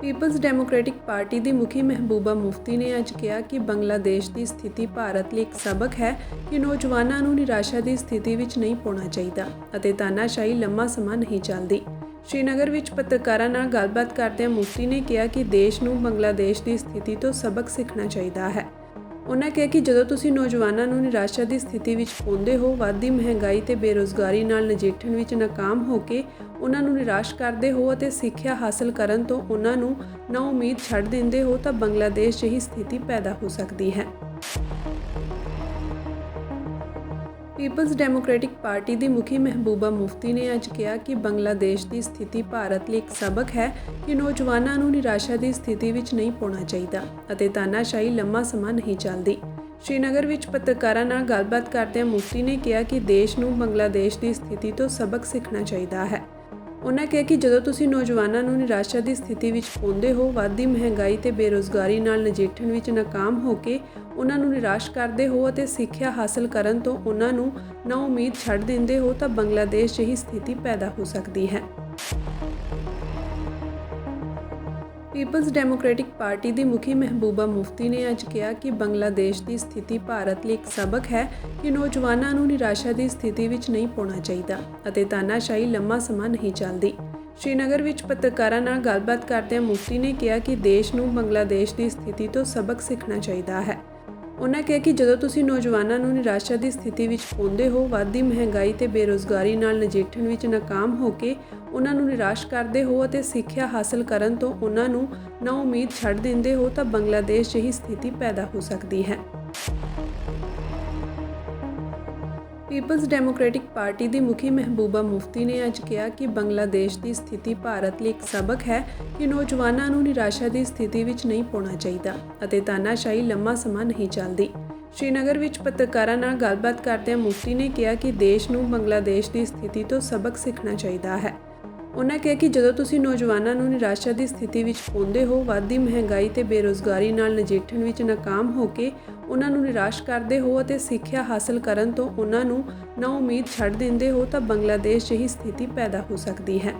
People's democratic party ਦੀ ਮੁਖੀ ਮਹਿਬੂਬਾ ਮੁਫਤੀ ਨੇ ਅੱਜ ਕਿਹਾ ਕਿ ਬੰਗਲਾਦੇਸ਼ ਦੀ ਸਥਿਤੀ ਭਾਰਤ ਲਈ ਇੱਕ ਸਬਕ ਹੈ ਕਿ ਨੌਜਵਾਨਾਂ ਨੂੰ ਨਿਰਾਸ਼ਾ ਦੀ ਸਥਿਤੀ ਵਿੱਚ ਨਹੀਂ ਪਾਉਣਾ ਚਾਹੀਦਾ ਅਤੇ ਤਾਨਾਸ਼ਾਹੀ ਲੰਮਾ ਸਮਾਂ ਨਹੀਂ ਚੱਲਦੀ। ਸ਼੍ਰੀਨਗਰ ਵਿੱਚ ਪੱਤਰਕਾਰਾਂ ਨਾਲ ਗੱਲਬਾਤ ਕਰਦਿਆਂ ਮੁਫਤੀ ਨੇ ਕਿਹਾ ਕਿ ਦੇਸ਼ ਨੂੰ ਬੰਗਲਾਦੇਸ਼ ਦੀ ਸਥਿਤੀ ਤੋਂ ਸਬਕ ਸਿੱਖਣਾ ਚਾਹੀਦਾ ਹੈ। ਉਹਨਾਂ ਕਿਹਾ ਕਿ ਜਦੋਂ ਤੁਸੀਂ ਨੌਜਵਾਨਾਂ ਨੂੰ ਨਿਰਾਸ਼ਾ ਦੀ ਸਥਿਤੀ ਵਿੱਚ ਪਾਉਂਦੇ ਹੋ ਵੱਧਦੀ ਮਹਿੰਗਾਈ ਤੇ ਬੇਰੋਜ਼ਗਾਰੀ ਨਾਲ ਨਜਿੱਠਣ ਵਿੱਚ ਨਾਕਾਮ ਹੋ ਕੇ ਉਹਨਾਂ ਨੂੰ ਨਿਰਾਸ਼ ਕਰਦੇ ਹੋ ਅਤੇ ਸਿੱਖਿਆ ਹਾਸਲ ਕਰਨ ਤੋਂ ਉਹਨਾਂ ਨੂੰ ਨਾ ਉਮੀਦ ਛੱਡ ਦਿੰਦੇ ਹੋ, ਤਾਂ ਬੰਗਲਾਦੇਸ਼ ਜਿਹੀ ਸਥਿਤੀ ਪੈਦਾ ਹੋ ਸਕਦੀ ਹੈ। ਪੀਪਲਜ਼ ਡੈਮੋਕ੍ਰੈਟਿਕ ਪਾਰਟੀ ਦੀ ਮੁਖੀ ਮਹਿਬੂਬਾ ਮੁਫਤੀ ਨੇ ਅੱਜ ਕਿਹਾ ਕਿ ਬੰਗਲਾਦੇਸ਼ ਦੀ ਸਥਿਤੀ ਭਾਰਤ ਲਈ ਇੱਕ ਸਬਕ ਹੈ ਕਿ ਨੌਜਵਾਨਾਂ ਨੂੰ ਨਿਰਾਸ਼ਾ ਦੀ ਸਥਿਤੀ ਵਿੱਚ ਨਹੀਂ ਪਾਉਣਾ ਚਾਹੀਦਾ ਅਤੇ ਤਾਨਾਸ਼ਾਹੀ ਲੰਮਾ ਸਮਾਂ ਨਹੀਂ ਚੱਲਦੀ। ਸ਼੍ਰੀਨਗਰ ਵਿੱਚ ਪੱਤਰਕਾਰਾਂ ਨਾਲ ਗੱਲਬਾਤ ਕਰਦਿਆਂ ਮੁਫਤੀ ਨੇ ਕਿਹਾ ਕਿ ਦੇਸ਼ ਨੂੰ ਬੰਗਲਾਦੇਸ਼ ਦੀ ਸਥਿਤੀ ਤੋਂ ਸਬਕ ਸਿੱਖਣਾ ਚਾਹੀਦਾ ਹੈ। ਉਹਨਾਂ ਕਿਹਾ ਕਿ ਜਦੋਂ ਤੁਸੀਂ ਨੌਜਵਾਨਾਂ ਨੂੰ ਨਿਰਾਸ਼ਾ ਦੀ ਸਥਿਤੀ ਵਿੱਚ ਪਾਉਂਦੇ ਹੋ ਵੱਧਦੀ ਮਹਿੰਗਾਈ ਤੇ ਬੇਰੋਜ਼ਗਾਰੀ ਨਾਲ ਨਜਿੱਠਣ ਵਿੱਚ ਨਾਕਾਮ ਹੋ ਕੇ ਉਹਨਾਂ ਨੂੰ ਨਿਰਾਸ਼ ਕਰਦੇ ਹੋ ਅਤੇ ਸਿੱਖਿਆ ਹਾਸਲ ਕਰਨ ਤੋਂ ਉਹਨਾਂ ਨੂੰ ਨਾ ਉਮੀਦ ਛੱਡ ਦਿੰਦੇ ਹੋ, ਤਾਂ ਬੰਗਲਾਦੇਸ਼ ਜਿਹੀ ਸਥਿਤੀ ਪੈਦਾ ਹੋ ਸਕਦੀ ਹੈ। ਪੀਪਲਜ਼ ਡੈਮੋਕ੍ਰੈਟਿਕ ਪਾਰਟੀ ਦੀ ਮੁਖੀ ਮਹਿਬੂਬਾ ਮੁਫਤੀ ਨੇ ਅੱਜ ਕਿਹਾ ਕਿ ਬੰਗਲਾਦੇਸ਼ ਦੀ ਸਥਿਤੀ ਭਾਰਤ ਲਈ ਇੱਕ ਸਬਕ ਹੈ ਕਿ ਨੌਜਵਾਨਾਂ ਨੂੰ ਨਿਰਾਸ਼ਾ ਦੀ ਸਥਿਤੀ ਵਿੱਚ ਨਹੀਂ ਪਾਉਣਾ ਚਾਹੀਦਾ ਅਤੇ ਤਾਨਾਸ਼ਾਹੀ ਲੰਮਾ ਸਮਾਂ ਨਹੀਂ ਚੱਲਦੀ। ਸ਼੍ਰੀਨਗਰ ਵਿੱਚ ਪੱਤਰਕਾਰਾਂ ਨਾਲ ਗੱਲਬਾਤ ਕਰਦਿਆਂ ਮੁਫਤੀ ਨੇ ਕਿਹਾ ਕਿ ਦੇਸ਼ ਨੂੰ ਬੰਗਲਾਦੇਸ਼ ਦੀ ਸਥਿਤੀ ਤੋਂ ਸਬਕ ਸਿੱਖਣਾ ਚਾਹੀਦਾ ਹੈ। ਉਹਨਾਂ ਕਿਹਾ ਕਿ ਜਦੋਂ ਤੁਸੀਂ ਨੌਜਵਾਨਾਂ ਨੂੰ ਨਿਰਾਸ਼ਾ ਦੀ ਸਥਿਤੀ ਵਿੱਚ ਪਾਉਂਦੇ ਹੋ ਵੱਧਦੀ ਮਹਿੰਗਾਈ ਤੇ ਬੇਰੋਜ਼ਗਾਰੀ ਨਾਲ ਨਜਿੱਠਣ ਵਿੱਚ ਨਾਕਾਮ ਹੋ ਕੇ ਉਹਨਾਂ ਨੂੰ ਨਿਰਾਸ਼ ਕਰਦੇ ਹੋ ਅਤੇ ਸਿੱਖਿਆ ਹਾਸਲ ਕਰਨ ਤੋਂ ਉਹਨਾਂ ਨੂੰ ਨਾ ਉਮੀਦ ਛੱਡ ਦਿੰਦੇ ਹੋ, ਤਾਂ ਬੰਗਲਾਦੇਸ਼ ਜਿਹੀ ਸਥਿਤੀ ਪੈਦਾ ਹੋ ਸਕਦੀ ਹੈ। ਪੀਪਲਜ਼ ਡੈਮੋਕ੍ਰੈਟਿਕ ਪਾਰਟੀ ਦੀ ਮੁਖੀ ਮਹਿਬੂਬਾ ਮੁਫਤੀ ਨੇ ਅੱਜ ਕਿਹਾ ਕਿ ਬੰਗਲਾਦੇਸ਼ ਦੀ ਸਥਿਤੀ ਭਾਰਤ ਲਈ ਇੱਕ ਸਬਕ ਹੈ ਕਿ ਨੌਜਵਾਨਾਂ ਨੂੰ ਨਿਰਾਸ਼ਾ ਦੀ ਸਥਿਤੀ ਵਿੱਚ ਨਹੀਂ ਪਾਉਣਾ ਚਾਹੀਦਾ ਅਤੇ ਤਾਨਾਸ਼ਾਹੀ ਲੰਮਾ ਸਮਾਂ ਨਹੀਂ ਚੱਲਦੀ। ਸ਼੍ਰੀਨਗਰ ਵਿੱਚ ਪੱਤਰਕਾਰਾਂ ਨਾਲ ਗੱਲਬਾਤ ਕਰਦਿਆਂ ਮੁਫਤੀ ਨੇ ਕਿਹਾ ਕਿ ਦੇਸ਼ ਨੂੰ ਬੰਗਲਾਦੇਸ਼ ਦੀ ਸਥਿਤੀ ਤੋਂ ਸਬਕ ਸਿੱਖਣਾ ਚਾਹੀਦਾ ਹੈ। ਉਹਨਾਂ ਕਿਹਾ ਕਿ ਜਦੋਂ ਤੁਸੀਂ ਨੌਜਵਾਨਾਂ ਨੂੰ ਨਿਰਾਸ਼ਾ ਦੀ ਸਥਿਤੀ ਵਿੱਚ ਪਾਉਂਦੇ ਹੋ, ਵੱਧਦੀ ਮਹਿੰਗਾਈ ਤੇ ਬੇਰੋਜ਼ਗਾਰੀ ਨਾਲ ਨਜਿੱਠਣ ਵਿੱਚ ਨਾਕਾਮ ਹੋ ਕੇ ਉਹਨਾਂ ਨੂੰ ਨਿਰਾਸ਼ ਕਰਦੇ ਹੋ ਅਤੇ ਸਿੱਖਿਆ ਹਾਸਲ ਕਰਨ ਤੋਂ ਉਹਨਾਂ ਨੂੰ ਨਾ ਉਮੀਦ ਛੱਡ ਦਿੰਦੇ ਹੋ ਤਾਂ ਬੰਗਲਾਦੇਸ਼ ਜਿਹੀ ਸਥਿਤੀ ਪੈਦਾ ਹੋ ਸਕਦੀ ਹੈ।